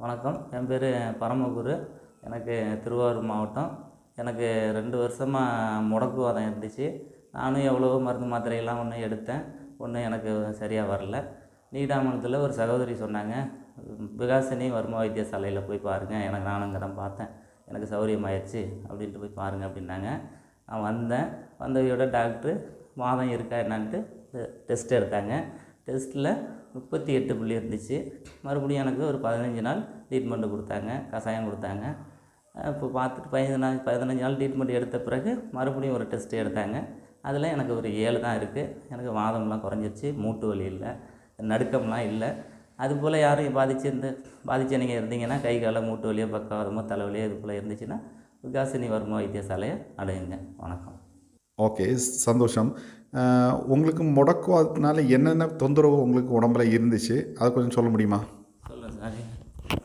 வணக்கம். என் பேர் பரமகுரு. எனக்கு திருவாரூர் மாவட்டம். எனக்கு ரெண்டு வருஷமாக முடக்குவாதம் இருந்துச்சு. நானும் எவ்வளவோ மருந்து மாத்திரையெல்லாம் ஒன்று எடுத்தேன். ஒன்றும் எனக்கு சரியாக வரல. நீடாமணத்தில் ஒரு சகோதரி சொன்னாங்க விகாசினி வர்ம வைத்தியசாலையில் போய் பாருங்கள் எனக்கு நானும் அங்கே தான் பார்த்தேன். எனக்கு சௌரியமாயிடுச்சு அப்படின்ட்டு போய் பாருங்கள் அப்படின்னாங்க. நான் வந்தேன். வந்தவையோட டாக்டர் வாதம் இருக்கா? என்னான்ட்டு டெஸ்ட் எடுத்தாங்க. டெஸ்ட்டில் முப்பத்தி எட்டு புள்ளி இருந்துச்சு. மறுபடியும் எனக்கு ஒரு பதினஞ்சு நாள் ட்ரீட்மெண்ட்டு கொடுத்தாங்க கஷாயம் கொடுத்தாங்க. இப்போ பார்த்துட்டு பதினஞ்சு நாள் பதினஞ்சு நாள் ட்ரீட்மெண்ட் எடுத்த பிறகு மறுபடியும் ஒரு டெஸ்ட்டு எடுத்தாங்க. அதில் எனக்கு ஒரு ஏழு தான் இருக்குது எனக்கு வாதம்லாம் குறைஞ்சிருச்சு மூட்டு வலி இல்லை நடுக்கம்லாம் இல்லை. அதுபோல் யாரும் பாதிச்சிருந்து பாதிச்சு நீங்கள் இருந்தீங்கன்னா கை காலை மூட்டு வலியோ பக்கவாதமோ தலைவலியோ இது போல் இருந்துச்சுன்னா விகாசினி வர்ம வைத்தியசாலையை அடையுங்க. வணக்கம். ஓகே சந்தோஷம். உங்களுக்கு முடக்குவதுனால என்னென்ன தொந்தரவு உங்களுக்கு உடம்புல இருந்துச்சு? அதை கொஞ்சம் சொல்ல முடியுமா? சொல்லுங்கள் சார்.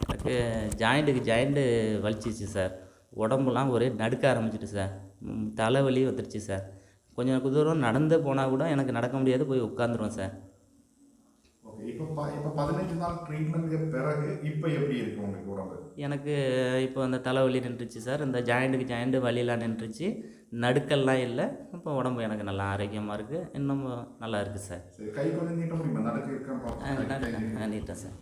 எனக்கு ஜாயிண்ட்டுக்கு ஜாயிண்ட்டு வலிச்சிச்சு சார். உடம்புலாம் ஒரே நடுக்க ஆரம்பிச்சிட்டு சார். தலைவலி வந்துடுச்சு சார். கொஞ்சம் தூரம் நடந்து போனால் கூட எனக்கு நடக்க முடியாது போய் உட்காந்துருவேன் சார் ஓகே இப்போ ப இப்போ பதினஞ்சு நாள் ட்ரீட்மெண்ட்டுக்கு பிறகு இப்போ எப்படி இருக்கு உங்களுக்கு உடம்பு? எனக்கு இப்போ அந்த தலைவலி நின்றுச்சு சார். இந்த ஜாயிண்ட்டுக்கு ஜாயிண்ட்டு வலியெல்லாம் நின்றுச்சு. நடுக்கெல்லாம் இல்லை. இப்போ உடம்பு எனக்கு நல்லா ஆரோக்கியமாக இருக்குது இன்னும் நல்லா இருக்குது சார். கை கொஞ்சம் நீட்ட முடியுமா? நடக்க நீட்டேன் சார்.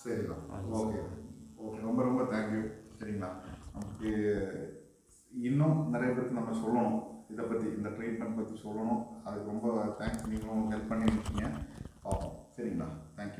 சரிண்ணா ஓகே. ஓகே ரொம்ப ரொம்ப தேங்க்யூ சரிங்களா நமக்கு இன்னும் நிறைய பேருக்கு நம்ம சொல்லணும். இதை பற்றி இந்த ட்ரீட்மெண்ட் பற்றி சொல்லணும். அதுக்கு ரொம்ப தேங்க்ஸ் நீங்களும் ஹெல்ப் பண்ணியிருக்கீங்க. பார்ப்போம் சரிங்களா? தேங்க்யூ